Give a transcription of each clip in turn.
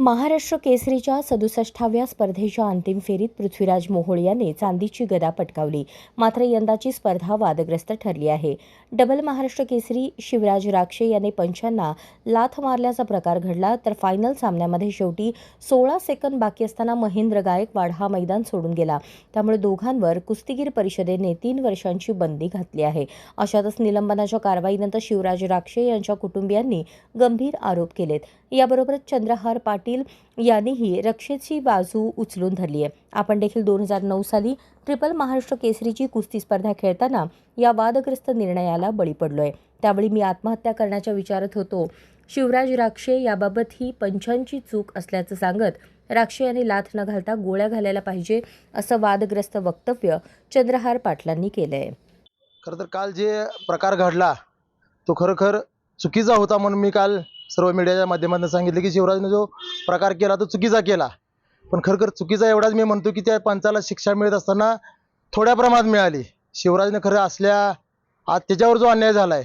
महाराष्ट्र केसरीच्या सदुसष्टाव्या स्पर्धेच्या अंतिम फेरीत पृथ्वीराज मोहोळ याने चांदीची गदा पटकावली. मात्र यंदाची स्पर्धा वादग्रस्त ठरली आहे. डबल महाराष्ट्र केसरी शिवराज राक्षे याने पंचांना लाथ मारल्याचा प्रकार घडला तर फायनल सामन्यामध्ये शेवटी सोळा सेकंद बाकी असताना महेंद्र गायकवाड हा मैदान सोडून गेला. त्यामुळे दोघांवर कुस्तीगीर परिषदेने तीन वर्षांची बंदी घातली आहे. अशातच निलंबनाच्या कारवाईनंतर शिवराज राक्षे यांच्या कुटुंबियांनी गंभीर आरोप केलेत. याबरोबरच चंद्रहार पाटील यांनीही रक्षेची बाजू उचलून धरली आहे. आपण देखील दोन हजार नऊ साली ट्रिपल महाराष्ट्र केसरीची कुस्ती स्पर्धा खेळताना या वादग्रस्त निर्णयाला बळी पडलोय. त्यावेळी मी आत्महत्या करण्याच्या विचारत होतो. शिवराज राक्षे याबाबत ही पंचांची चूक असल्याचं सांगत राक्षे यांनी लाथ न घालता गोळ्या घालायला पाहिजे असं वादग्रस्त वक्तव्य चंद्रहार पाटलांनी केलंय. खरं तर काल जे प्रकार घडला तो खरोखर चुकीचा होता म्हणून मी काल सर्व मीडियाच्या माध्यमातून सांगितलं की शिवराजने जो प्रकार केला तो चुकीचा केला. पण खरोखर चुकीचा एवढाच मी म्हणतो की त्या पंचाला शिक्षा मिळत असताना थोड्या प्रमाणात मिळाली. शिवराजने खरं असल्या आज त्याच्यावर जो अन्याय झाला आहे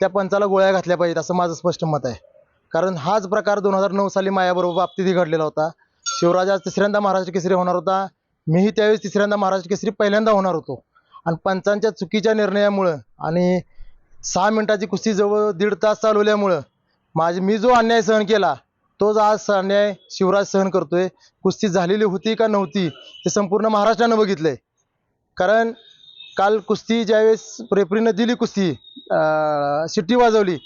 त्या पंचाला गोळ्या घातल्या पाहिजेत असं माझं स्पष्ट मत आहे. कारण हाच प्रकार दोन हजार नऊ साली मायाबरोबर बाबतीतही घडलेला होता. शिवराज आज तिसऱ्यांदा महाराष्ट्र केसरी होणार होता. मीही त्यावेळेस तिसऱ्यांदा महाराष्ट्र केसरी पहिल्यांदा होणार होतो. आणि पंचांच्या चुकीच्या निर्णयामुळं आणि सहा मिनिटाची कुस्ती जवळ दीड तास चालवल्यामुळं माझे मी जो अन्याय सहन केला तोच आज अन्याय शिवराज सहन करतोय. कुस्ती झालेली होती का नव्हती हे संपूर्ण महाराष्ट्रानं बघितलंय. कारण काल कुस्ती ज्यावेळेस रेफरीनं दिली कुस्ती अं, शिट्टी वाजवली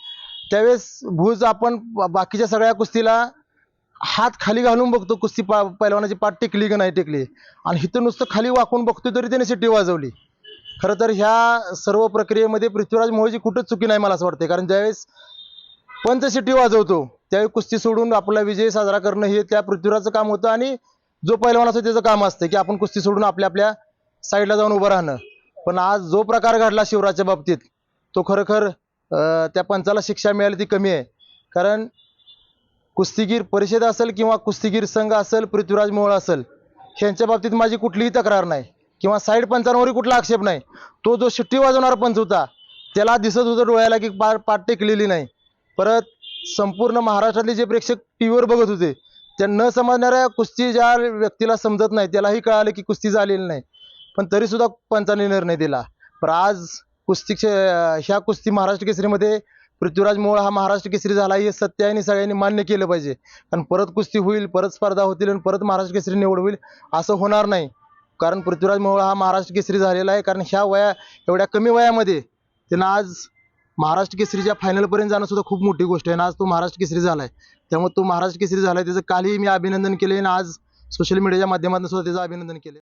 त्यावेळेस भूज आपण बा- बाकीच्या सगळ्या कुस्तीला हात खाली घालून बघतो कुस्ती पा पैलवानाची पाठ टेकली की नाही टेकली. आणि इथं नुसतं खाली वाकून बघतोय तरी त्याने शिट्टी वाजवली. खरं तर ह्या सर्व प्रक्रियेमध्ये पृथ्वीराज मोहजी कुठंच चुकी नाही मला असं वाटते कारण ज्यावेळेस पंच शिट्टी वाजवतो. त्यावेळी कुस्ती सोडून आपला विजय साजरा करणं हे त्या पृथ्वीराजचं काम होतं आणि जो पहिलवान असतो त्याचं काम असतं की आपण कुस्ती सोडून आपल्या आपल्या साईडला जाऊन उभं राहणं. पण आज जो प्रकार घडला शिवराजच्या बाबतीत तो खरोखर त्या पंचाला शिक्षा मिळाली ती कमी आहे. कारण कुस्तीगीर परिषद असेल किंवा कुस्तीगीर संघ असेल पृथ्वीराज मोहोळ असेल ह्यांच्या बाबतीत माझी कुठलीही तक्रार नाही किंवा साईड पंचांवरही कुठला आक्षेप नाही. तो जो शिट्टी वाजवणारा पंच होता त्याला दिसत होतं डोळ्याला की पा पाठ टेकलेली नाही. परत संपूर्ण महाराष्ट्रातले जे प्रेक्षक टी व्हीवर बघत होते त्या न समजणाऱ्या कुस्ती ज्या व्यक्तीला समजत नाही त्यालाही कळालं की कुस्ती झालेली नाही. पण तरीसुद्धा पंचांनी निर्णय दिला. पण आज कुस्ती क्षे- ह्या कुस्ती महाराष्ट्र केसरीमध्ये पृथ्वीराज मोळ हा महाराष्ट्र केसरी झाला हे सत्य आहे आणि सगळ्यांनी मान्य केलं पाहिजे. कारण परत कुस्ती होईल परत स्पर्धा होतील आणि परत महाराष्ट्र केसरी निवड होईल असं होणार नाही. कारण पृथ्वीराज मोहोळ हा महाराष्ट्र केसरी झालेला आहे. कारण ह्या वया एवढ्या कमी वयामध्ये त्यांना आज महाराष्ट्र केसरीच्या फायनलपर्यंत जाणं सुद्धा खूप मोठी गोष्ट आहे आणि आज तो महाराष्ट्र केसरी झाला आहे त्यामुळे तो महाराष्ट्र केसरी झाला आहे त्याचं कालही मी अभिनंदन केले आणि आज सोशल मीडियाच्या माध्यमातून सुद्धा त्याचं अभिनंदन केले